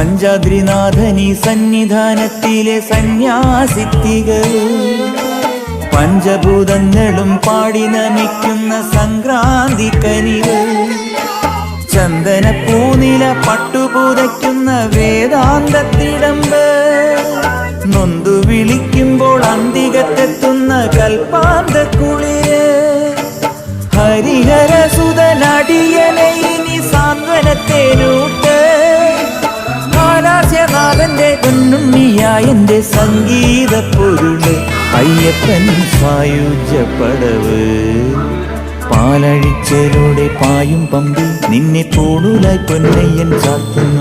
പഞ്ചാദ്രിനാഥനി സന്നിധാനത്തിലെ സന്യാസിത്തികൾ പഞ്ചഭൂതങ്ങളും പാടി നമിക്കുന്ന സംക്രാന്തി കനികൾ ചന്ദനപ്പൂനില പട്ടുപൂതയ്ക്കുന്ന വേദാന്തത്തിടമ്പ് നൊന്തു വിളിക്കുമ്പോൾ അന്തികത്തെത്തുന്ന കൽപ്പാന്തക്കുളിര് ഹരിഹര സംഗീത പൊരുൾ അയ്യപ്പൻ സായുജ്യപ്പടവ് പാലഴിച്ചലോടെ പായും പമ്പിൽ നിന്നെ തോടുലായി പൊന്നയ്യൻ ചാത്തുന്നുണ്ടേ